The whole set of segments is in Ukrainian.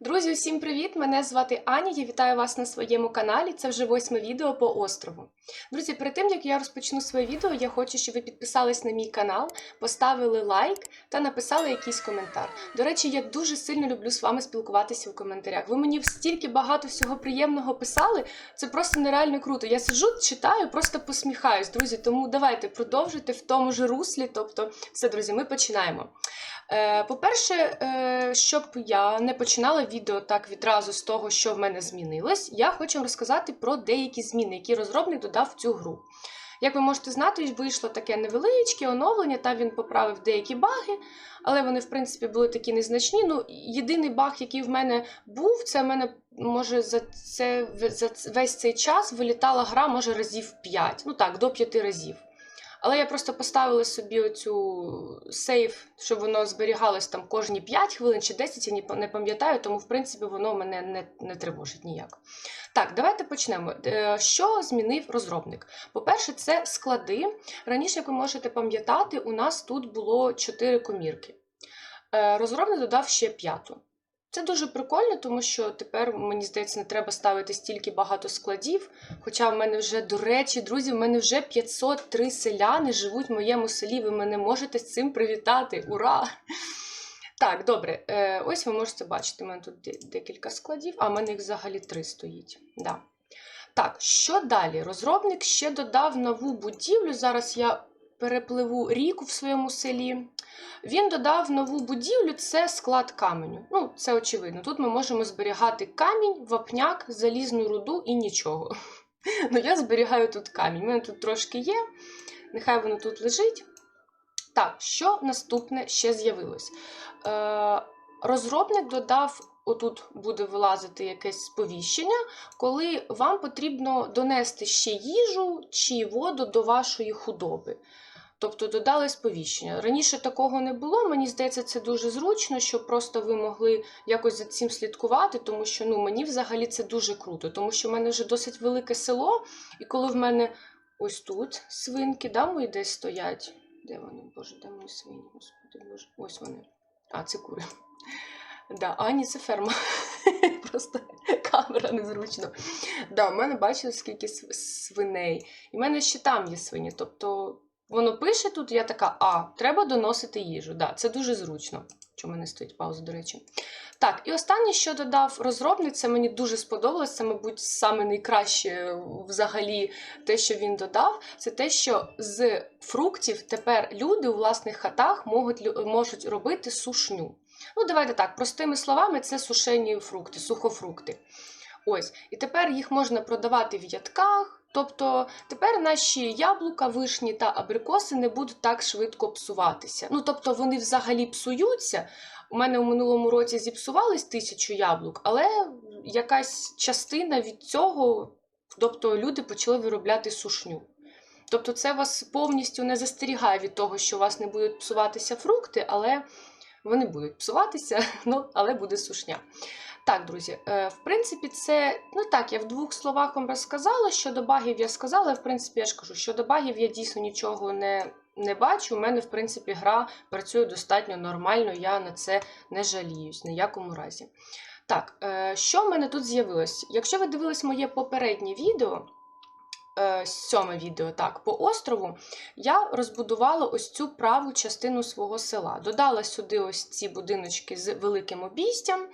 Друзі, усім привіт! Мене звати Аня. Я вітаю вас на своєму каналі. Це вже восьме відео по острову. Друзі, перед тим як я розпочну своє відео, я хочу, щоб ви підписались на мій канал, поставили лайк та написали якийсь коментар. До речі, я дуже сильно люблю з вами спілкуватися в коментарях. Ви мені стільки багато всього приємного писали. Це просто нереально круто. Я сиджу, читаю, просто посміхаюсь, друзі. Тому давайте продовжуйте в тому ж руслі. Тобто, все, друзі, ми починаємо. Е, По-перше, е, щоб я не починала відео так відразу з того, що в мене змінилось, я хочу розказати про деякі зміни, які розробник додав в цю гру. Як ви можете знати, вийшло таке невеличке оновлення, там він поправив деякі баги, але вони, в принципі, були такі незначні. Ну, єдиний баг, який в мене був, це в мене може за це за весь цей час вилітала гра, може разів 5, ну так, до 5 разів. Але я просто поставила собі оцю сейф, щоб воно зберігалось там кожні 5 хвилин чи 10, я не пам'ятаю, тому в принципі воно мене не, не тривожить ніяк. Так, давайте почнемо. Е, Що змінив розробник? По-перше, це склади. Раніше, як ви можете пам'ятати, у нас тут було 4 комірки. Е, Розробник додав ще п'яту. Це дуже прикольно, тому що тепер, мені здається, не треба ставити стільки багато складів. Хоча в мене вже, до речі, друзі, в мене вже 503 селяни живуть в моєму селі. Ви мене можете з цим привітати. Ура! Так, добре. Е, ось ви можете бачити, у мене тут декілька складів, а в мене їх взагалі три стоїть. Да. Так, що далі? Розробник ще додав нову будівлю. Зараз я перепливу ріку в своєму селі. Він додав нову будівлю, це склад каменю. Ну, це очевидно. Тут ми можемо зберігати камінь, вапняк, залізну руду і нічого. Ну, я зберігаю тут камінь. У мене тут трошки є. Нехай воно тут лежить. Так, що наступне ще з'явилось? Е, розробник додав, отут буде вилазити якесь сповіщення, коли вам потрібно донести ще їжу чи воду до вашої худоби. Тобто додали сповіщення. Раніше такого не було. Мені здається, це дуже зручно, щоб просто ви могли якось за цим слідкувати, тому що ну, мені взагалі це дуже круто, тому що в мене вже досить велике село, і коли в мене ось тут свинки, да, мої десь стоять. Де вони? Боже, де мої свині? Господи Боже, ось вони. А, це кури. Да, а ні, це ферма. Просто камера незручно. Да, в мене бачили, скільки свиней. І в мене ще там є свині. Тобто воно пише тут, я така, а, треба доносити їжу. Да, це дуже зручно. Чому не стоїть пауза, до речі. Так, і останнє, що додав розробник, це мені дуже сподобалось. Це, мабуть, саме найкраще взагалі те, що він додав, це те, що з фруктів тепер люди у власних хатах можуть, можуть робити сушню. Ну, давайте так, простими словами, це сушені фрукти, сухофрукти. Ось. І тепер їх можна продавати в ядках. Тобто тепер наші яблука, вишні та абрикоси не будуть так швидко псуватися. Ну, тобто вони взагалі псуються. У мене у минулому році зіпсувались тисячу яблук, але якась частина від цього, тобто люди почали виробляти сушню. Тобто це вас повністю не застерігає від того, що у вас не будуть псуватися фрукти, але вони будуть псуватися, ну, але буде сушня. Так, друзі, е, в принципі, це ну так, я в двох словах вам розказала. Щодо багів я сказала, в принципі, я ж кажу, щодо багів я дійсно нічого не, не бачу. У мене, в принципі, гра працює достатньо нормально, я на це не жаліюсь ніякому разі. Так, е, що в мене тут з'явилось? Якщо ви дивились моє попереднє відео, е, сьоме відео, так, по острову, я розбудувала ось цю праву частину свого села. Додала сюди ось ці будиночки з великим обійстям,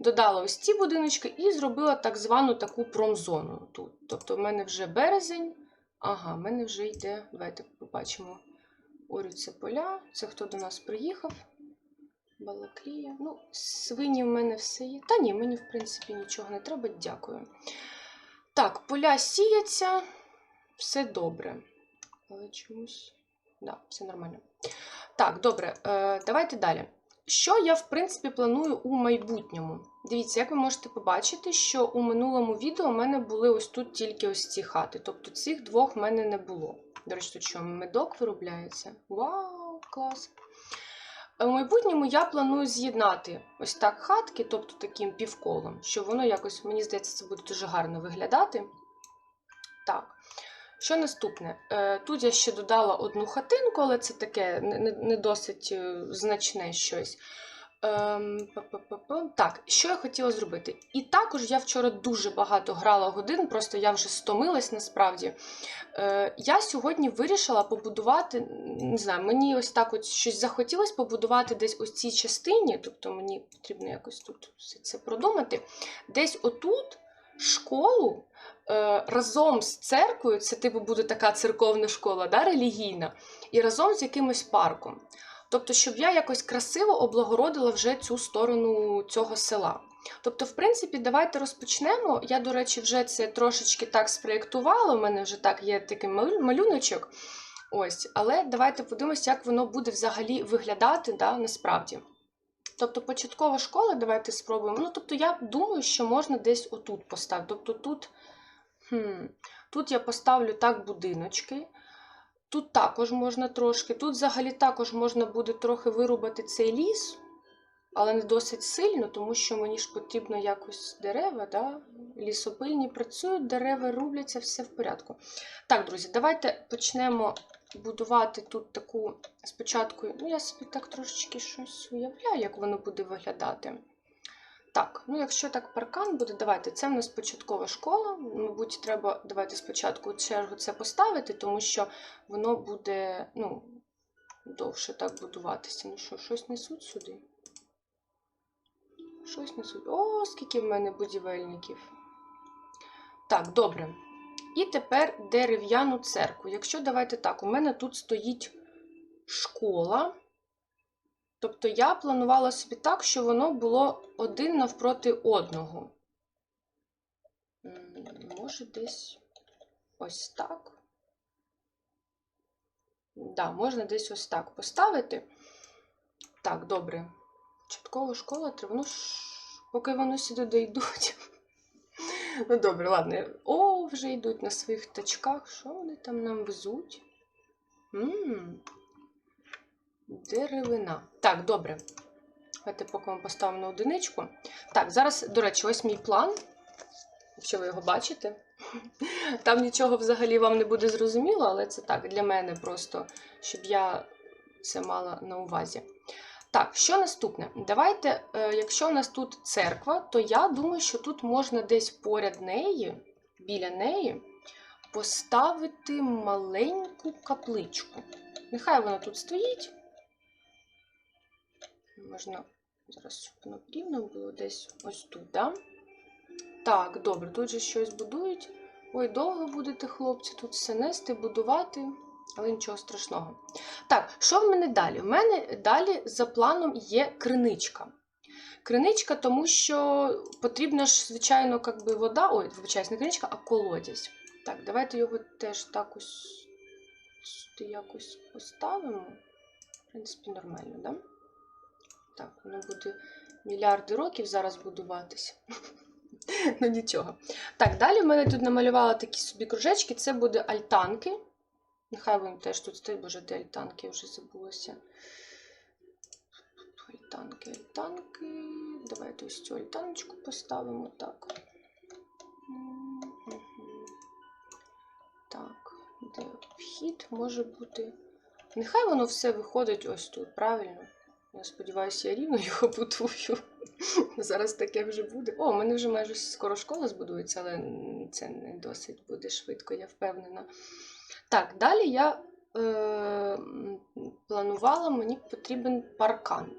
додала ось ці будиночки і зробила так звану таку промзону тут. Тобто, в мене вже березень. Ага, в мене вже йде. Давайте побачимо. Орються поля. Це хто до нас приїхав? Балаклія. Ну, свині в мене все є. Та ні, мені, в принципі, нічого не треба. Дякую. Так, поля сіяться, все добре. Але чомусь. Да, все нормально. Так, добре, е, давайте далі. Що я, в принципі, планую у майбутньому? Дивіться, як ви можете побачити, що у минулому відео у мене були ось тут тільки ось ці хати. Тобто цих двох в мене не було. До речі, тут що, медок виробляється? Вау, клас! Е, У майбутньому я планую з'єднати ось так хатки, тобто таким півколом, щоб воно якось, мені здається, це буде дуже гарно виглядати. Так. Що наступне? Е, Тут я ще додала одну хатинку, але це таке не, досить е, значне щось. Ем. Так, що я хотіла зробити? І також я вчора дуже багато грала годин, просто я вже стомилась насправді. Е, я сьогодні вирішила побудувати, не знаю, мені ось так от щось захотілося побудувати десь ось цій частині, тобто мені потрібно якось тут все це продумати. Десь отут школу разом з церквою, це типу буде така церковна школа, да, релігійна, і разом з якимось парком. Тобто, щоб я якось красиво облагородила вже цю сторону цього села. Тобто, в принципі, давайте розпочнемо. Я, до речі, вже це трошечки так спроєктувала. У мене вже так є такий малю- малюночок. Ось, але давайте подивимося, як воно буде взагалі виглядати да, насправді. Тобто, початкова школа, давайте спробуємо. Ну, тобто, я думаю, що можна десь отут поставити. Тобто, тут, хм, тут я поставлю так будиночки. Тут також можна трошки. Тут взагалі також можна буде трохи вирубати цей ліс, але не досить сильно, тому що мені ж потрібно якось дерева, да? лісопильні працюють, дерева рубляться, все в порядку. Так, друзі, давайте почнемо будувати тут таку спочатку. Ну, я собі так трошечки щось уявляю, як воно буде виглядати. Так, ну якщо так паркан буде, давайте. Це в нас початкова школа. Мабуть, треба давайте спочатку чергу це поставити, тому що воно буде ну, довше так будуватися. Ну що, щось несуть сюди? Щось несуть. О, скільки в мене будівельників. Так, добре. І тепер дерев'яну церкву. Якщо давайте так, у мене тут стоїть школа. Тобто я планувала собі так, що воно було один навпроти одного. Може, десь ось так. Да, можна десь ось так поставити. Так, добре. Початкова школа, треба. Ну, ш- поки вони сюди дійдуть. Ну, добре, ладно. О, вже йдуть на своїх тачках. Що вони там нам везуть? Деревина. Так, добре. Давайте поки ми поставимо на одиничку. Так, зараз, до речі, ось мій план. Якщо ви його бачите. Там нічого взагалі вам не буде зрозуміло, але це так, для мене просто, щоб я це мала на увазі. Так, що наступне? Давайте, е, якщо у нас тут церква, то я думаю, що тут можна десь поряд неї, біля неї, поставити маленьку капличку. Нехай вона тут стоїть. Можна зараз, щоб воно рівно було десь ось тут, да? Так, добре, тут же щось будують. Ой, довго будете, хлопці, тут все нести, будувати, але нічого страшного. Так, що в мене далі? В мене далі за планом є криничка. Криничка, тому що потрібна ж, звичайно, як би вода. Ой, вибачаюсь, не криничка, а колодязь. Так, давайте його теж так ось якось поставимо. В принципі, нормально, да? Так, воно буде мільярди років зараз будуватися. Ну нічого. Так, далі в мене тут намалювала такі собі кружечки. Це буде альтанки. Нехай вони теж тут стоять, боже, де альтанки, вже забулася. Альтанки, альтанки. Давайте ось цю альтаночку поставимо так. Так, де вхід може бути. Нехай воно все виходить ось тут, правильно? Я сподіваюся, я рівно його будую. Зараз таке вже буде. О, у мене вже майже скоро школа збудується, але це не досить буде швидко, я впевнена. Так, далі я е, планувала, мені потрібен паркан.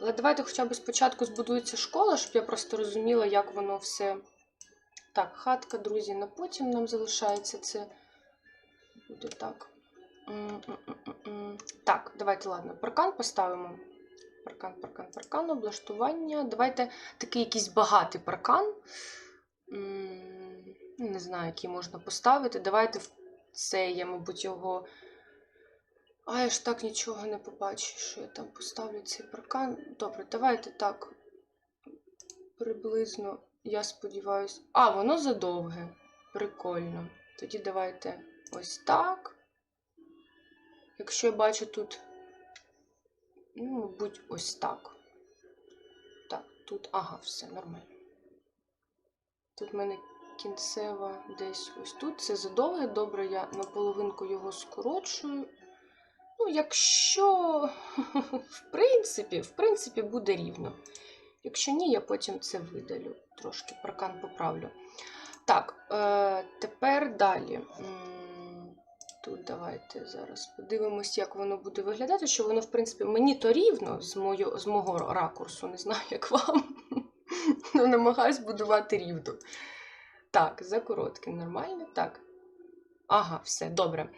Але давайте хоча б спочатку збудується школа, щоб я просто розуміла, як воно все. Так, хатка, друзі, на потім нам залишається це. Буде так. Так, давайте, ладно, паркан поставимо. Паркан, паркан, паркан, облаштування. Давайте такий якийсь багатий паркан. Не знаю, який можна поставити. Давайте в це я, мабуть, його. А я ж так нічого не побачу, що я там поставлю цей паркан. Добре, давайте так. Приблизно, я сподіваюся. А, воно задовге. Прикольно. Тоді давайте ось так. Якщо я бачу тут, ну, мабуть, ось так. Так, тут, ага, все нормально. Тут в мене кінцева десь ось тут. Це задовге. Добре, я наполовинку його скорочую. Ну, якщо, в принципі, в принципі, буде рівно. Якщо ні, я потім це видалю. Трошки паркан поправлю. Так, е, тепер далі. Тут давайте зараз подивимось, як воно буде виглядати, що воно, в принципі, мені то рівно з, мою, з мого ракурсу, не знаю, як вам. Ну, намагаюсь будувати рівно. Так, за коротким, нормально. Так. Ага, все, добре.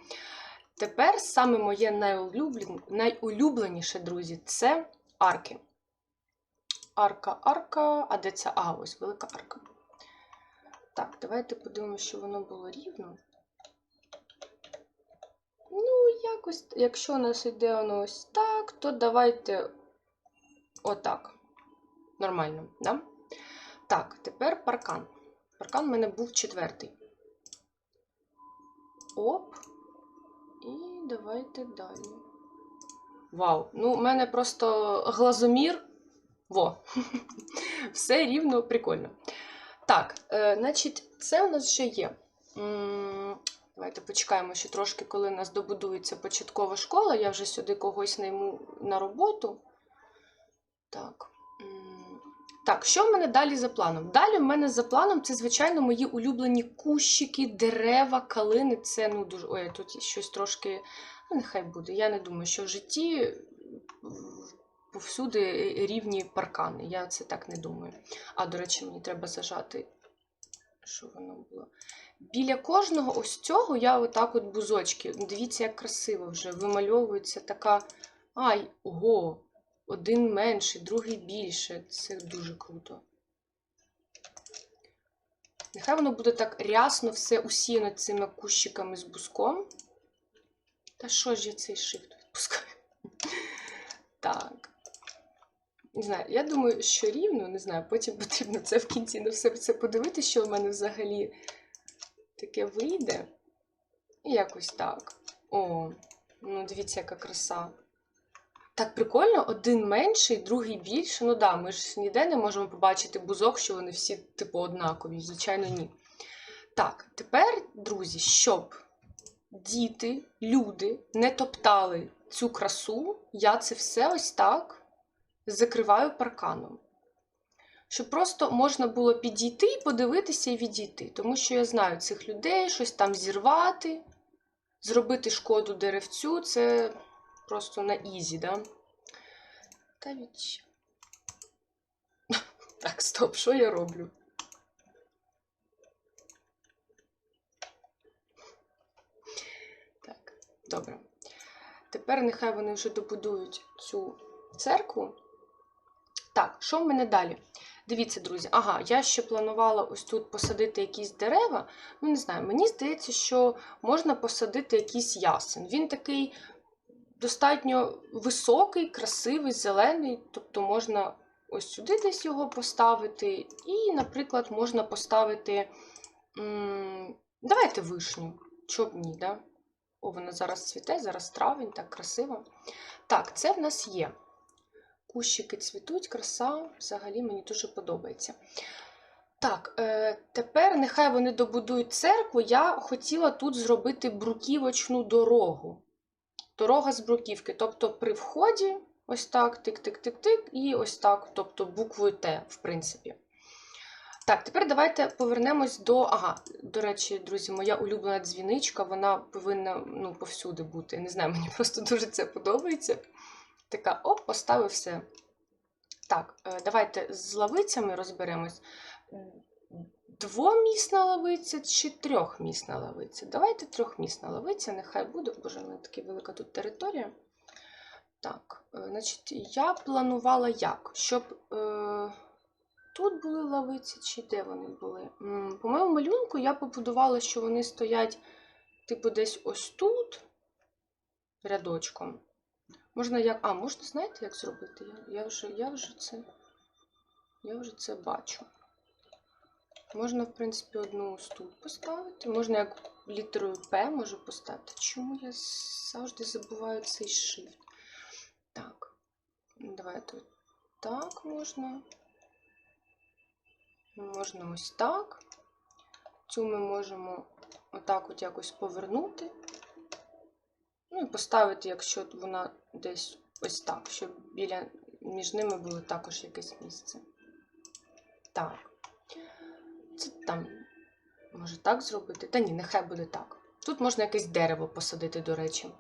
Тепер саме моє найулюблен... найулюбленіше, друзі, це арки. Арка, арка. А де ця? А, ось велика арка. Так, давайте подивимося, що воно було рівно. Ну, якось, якщо у нас йде воно ось так, то давайте отак. Нормально, да? Так, тепер паркан. Паркан в мене був четвертий. Оп. І давайте далі. Вау! Ну, у мене просто глазомір. Во. Все рівно прикольно. Так, е, значить, це у нас вже є. Давайте почекаємо ще трошки, коли у нас добудується початкова школа. Я вже сюди когось найму на роботу. Так. Так, що в мене далі за планом? Далі в мене за планом це, звичайно, мої улюблені кущики, дерева, калини. Це ну дуже. Ой, тут щось трошки. Ну, нехай буде. Я не думаю, що в житті повсюди рівні паркани. Я це так не думаю. А, до речі, мені треба зажати, що воно було. Біля кожного ось цього я отак от бузочки. Дивіться, як красиво вже вимальовується така. Ай, ого! Один менший, другий більше. Це дуже круто. Нехай воно буде так рясно все усіяно цими кущиками з буском. Та що ж я цей шифт відпускаю? Так. Не знаю, я думаю, що рівно, не знаю, потім потрібно це в кінці на все це подивитися, що в мене взагалі таке вийде. І якось так. О, ну дивіться, яка краса. Так прикольно, один менший, другий більший. Ну да, ми ж ніде не можемо побачити бузок, що вони всі, типу, однакові. Звичайно, ні. Так, тепер, друзі, щоб діти, люди не топтали цю красу, я це все ось так закриваю парканом. Щоб просто можна було підійти, подивитися і відійти. Тому що я знаю цих людей, щось там зірвати, зробити шкоду деревцю це просто на ізі, да? Та від... Так, стоп, що я роблю? Так, добре. Тепер нехай вони вже добудують цю церкву. Так, що в мене далі? Дивіться, друзі, ага, я ще планувала ось тут посадити якісь дерева. Ну, не знаю, мені здається, що можна посадити якийсь ясен. Він такий достатньо високий, красивий, зелений, тобто можна ось сюди десь його поставити. І, наприклад, можна поставити. Давайте вишню. Чоб ні, да? О, вона зараз цвіте, зараз травень, так красиво. Так, це в нас є. Кущики цвітуть, краса, взагалі мені дуже подобається. Так, е, тепер нехай вони добудують церкву. Я хотіла тут зробити бруківочну дорогу. Дорога з бруківки. Тобто при вході, ось так, тик-тик-тик-тик, і ось так, тобто буквою Т, в принципі. Так, тепер давайте повернемось до. Ага, до речі, друзі, моя улюблена дзвіничка, вона повинна ну, повсюди бути. Не знаю, мені просто дуже це подобається. Така, оп, поставив все. Так, е, давайте з лавицями розберемось. Двомісна лавиця чи трьохмісна лавиця? Давайте трьохмісна лавиця, нехай буде, боже, в мене така велика тут територія. Так, е, значить, я планувала як? Щоб е, тут були лавиці, чи де вони були? По моєму малюнку я побудувала, що вони стоять, типу, десь ось тут, рядочком. Можна як. А, можна, знаєте, як зробити? Я, вже, я, вже це, я вже це бачу. Можна, в принципі, одну ось тут поставити. Можна як літерою П можу поставити. Чому я завжди забуваю цей shift? Так. Давайте так можна. Можна ось так. Цю ми можемо отак от якось повернути. Ну Ну і поставити, якщо вона десь ось так, щоб біля між ними було також якесь місце. Так. Це там може так зробити? Та ні, нехай буде так. Тут можна якесь дерево посадити, до речі.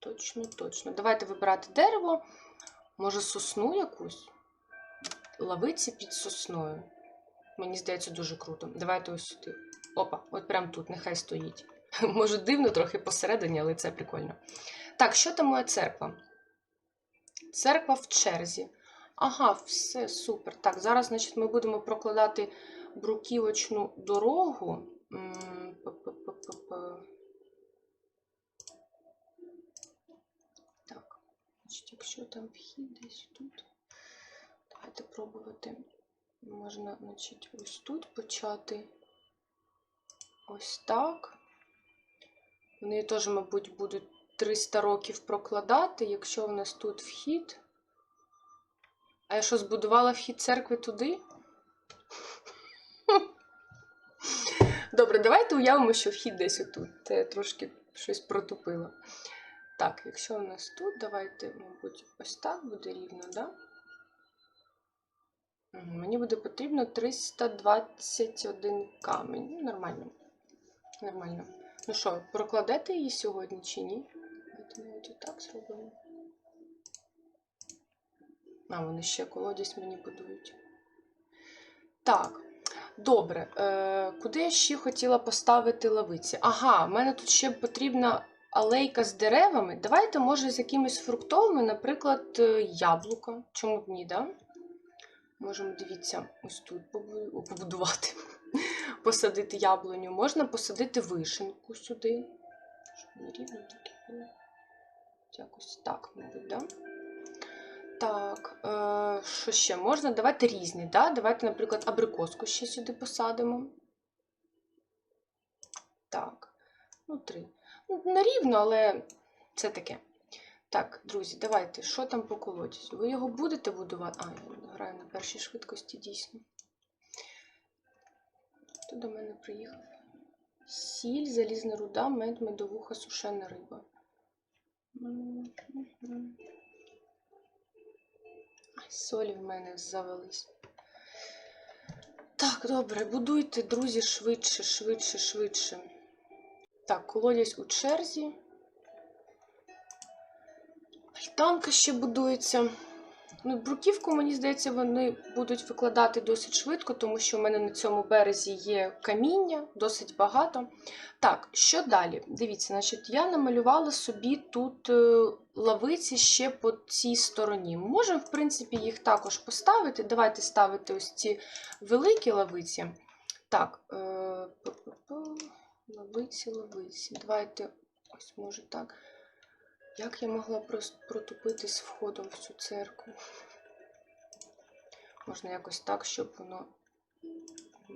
Точно, точно. Давайте вибирати дерево. Може, сосну якусь? Лавиці під сосною. Мені здається, дуже круто. Давайте ось сюди. Опа, от прямо тут, нехай стоїть. Може, дивно трохи посередині, але це прикольно. Так, що там моя церква? Церква в черзі. Ага, все супер. Так, зараз, значить, ми будемо прокладати бруківочну дорогу. Так, значить, якщо там вхід десь тут. Давайте пробувати. Можна, значить, ось тут почати. Ось так. Вони теж, мабуть, будуть 300 років прокладати, якщо в нас тут вхід. А я що, збудувала вхід церкви туди? Добре, давайте уявимо, що вхід десь отут. Я трошки щось протупила. Так, якщо у нас тут, давайте, мабуть, ось так буде рівно? Да? Мені буде потрібно 321 камінь. Ну, нормально. Нормально. Ну що, прокладете її сьогодні чи ні? Навіть отак зробимо. А, вони ще колодязь мені будують. Так, добре. Е, куди я ще хотіла поставити лавиці? Ага, в мене тут ще потрібна алейка з деревами. Давайте, може, з якимись фруктовими, наприклад, е, яблука. Чому б ні, да? Можемо, дивіться, ось тут побудувати, посадити яблуню. Можна посадити вишенку сюди. Щоб не рівно таке було. Якось так, мабуть, да? Так, е, що ще можна? Давайте різні, да? Давайте, наприклад, абрикоску ще сюди посадимо. Так, ну три. Ну, не рівно, але це таке. Так, друзі, давайте, що там по колодязю? Ви його будете будувати? А, я граю на першій швидкості, дійсно. Хто до мене приїхав? Сіль, залізна руда, мед, медовуха, сушена риба. Солі в мене завелись. Так, добре, будуйте, друзі, швидше, швидше, швидше. Так, колодязь у черзі. Альтанка ще будується. Ну, бруківку, мені здається, вони будуть викладати досить швидко, тому що в мене на цьому березі є каміння, досить багато. Так, що далі? Дивіться, значить, я намалювала собі тут е, лавиці ще по цій стороні. Можемо, в принципі, їх також поставити. Давайте ставити ось ці великі лавиці. Так, е, лавиці, лавиці. Давайте, ось може так. Як я могла протупити з входом в цю церкву? Можна якось так, щоб воно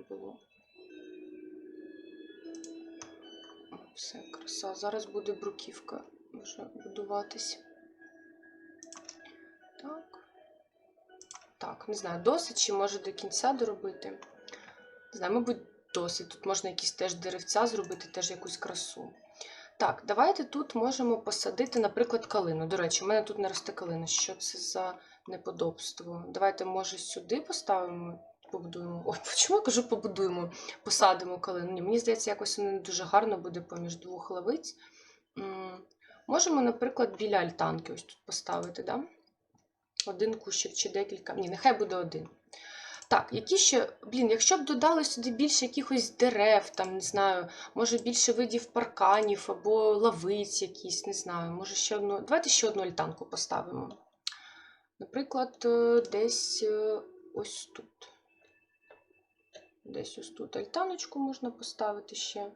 було. Все, краса. Зараз буде бруківка вже будуватись. Так. Так, не знаю, досить чи може до кінця доробити. Не знаю, мабуть, досить. Тут можна якісь теж деревця зробити, теж якусь красу. Так, давайте тут можемо посадити, наприклад, калину. До речі, у мене тут не росте калина. Що це за неподобство? Давайте, може, сюди поставимо, побудуємо. Ой, чому я кажу, побудуємо, посадимо калину. Ні, мені здається, якось воно дуже гарно буде поміж двох лавиць. Можемо, наприклад, біля альтанки ось тут поставити, да? Один кущик чи декілька. Ні, нехай буде один. Так, які ще, блін, якщо б додали сюди більше якихось дерев, там, не знаю, може більше видів парканів або лавиць якісь, не знаю, може ще одну. Давайте ще одну альтанку поставимо. Наприклад, е, десь е, ось тут. Десь ось тут альтаночку можна поставити ще.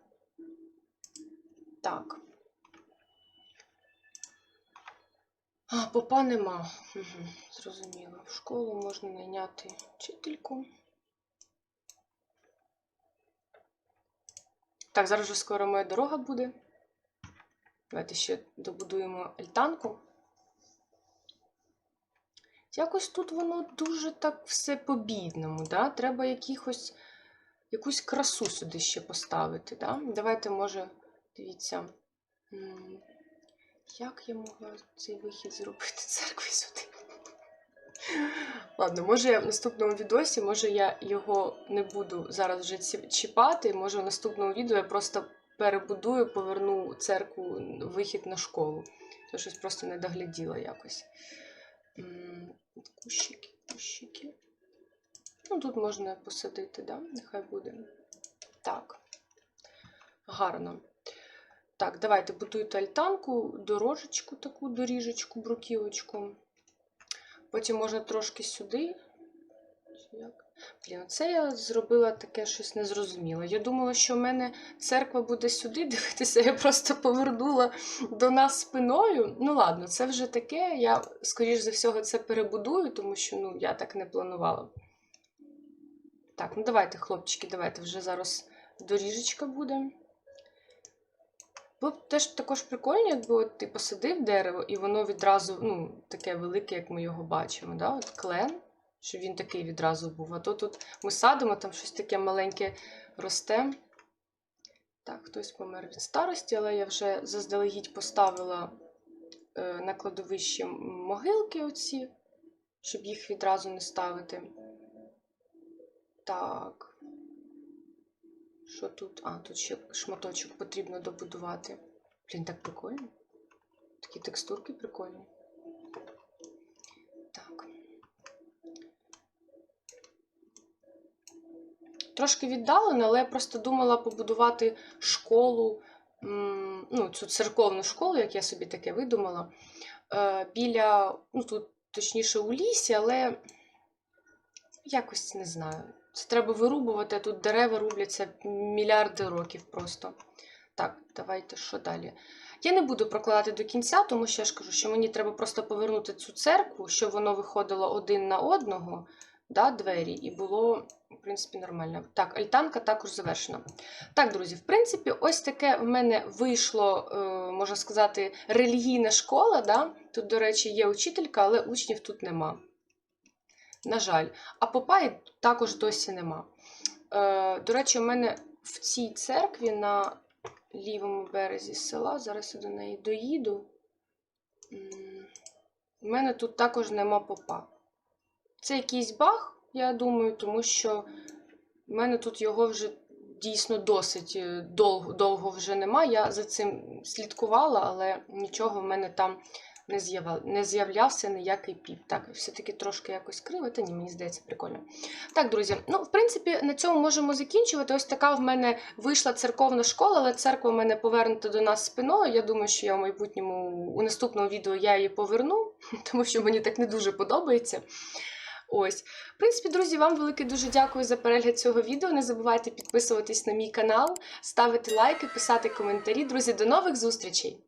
Так. А, попа нема. Угу, зрозуміло. В школу можна найняти вчительку. Так, зараз вже скоро моя дорога буде. Давайте ще добудуємо альтанку. Якось тут воно дуже так все по-бідному, да? Треба якихось, якусь красу сюди ще поставити. Да? Давайте, може, дивіться, Як я могла цей вихід зробити церкви сюди? Ладно, може я в наступному відосі, може я його не буду зараз вже чіпати. Може в наступному відео я просто перебудую, поверну церкву вихід на школу. Я щось просто не догляділа якось. Кущики, кущики. Ну, тут можна посадити, да? Нехай буде. Так. Гарно. Так, давайте будуйте альтанку, дорожечку таку, доріжечку, бруківочку. Потім можна трошки сюди. Блін, це я зробила таке щось незрозуміле. Я думала, що в мене церква буде сюди дивитися, я просто повернула до нас спиною. Ну ладно, це вже таке. Я, скоріш за всього, це перебудую, тому що ну, я так не планувала. Так, ну давайте, хлопчики, давайте вже зараз доріжечка буде. Було б теж також прикольно, якби от ти посадив дерево, і воно відразу ну, таке велике, як ми його бачимо. Да? От клен, щоб він такий відразу був. А то тут ми садимо, там щось таке маленьке росте. Так, хтось помер від старості, але я вже заздалегідь поставила е, на кладовищі могилки оці, щоб їх відразу не ставити. Так. Що тут? А, тут ще шматочок потрібно добудувати. Блін, так прикольно. Такі текстурки прикольні. Так. Трошки віддалено, але я просто думала побудувати школу, ну, цю церковну школу, як я собі таке видумала, е, біля, ну тут точніше у лісі, але якось не знаю. Це треба вирубувати, а тут дерева рубляться мільярди років просто. Так, давайте що далі? Я не буду прокладати до кінця, тому що я ж кажу, що мені треба просто повернути цю церкву, щоб воно виходило один на одного, да, двері, і було, в принципі, нормально. Так, альтанка також завершена. Так, друзі, в принципі, ось таке в мене вийшло, е, можна сказати, релігійна школа. Да? Тут, до речі, є учителька, але учнів тут нема. На жаль, а Попаї також досі нема. Е, до речі, у мене в цій церкві на лівому березі села, зараз я до неї доїду. У мене тут також нема попа. Це якийсь баг, я думаю, тому що в мене тут його вже дійсно досить е, довго, довго вже нема. Я за цим слідкувала, але нічого в мене там не, з'ява- не з'являвся ніякий піп. Так, все-таки трошки якось криво, та ні, мені здається, прикольно. Так, друзі, ну, в принципі, на цьому можемо закінчувати. Ось така в мене вийшла церковна школа, але церква в мене повернута до нас спиною. Я думаю, що я в майбутньому у наступному відео я її поверну, тому що мені так не дуже подобається. Ось, в принципі, друзі, вам велике дуже дякую за перегляд цього відео. Не забувайте підписуватись на мій канал, ставити лайки, писати коментарі. Друзі, до нових зустрічей!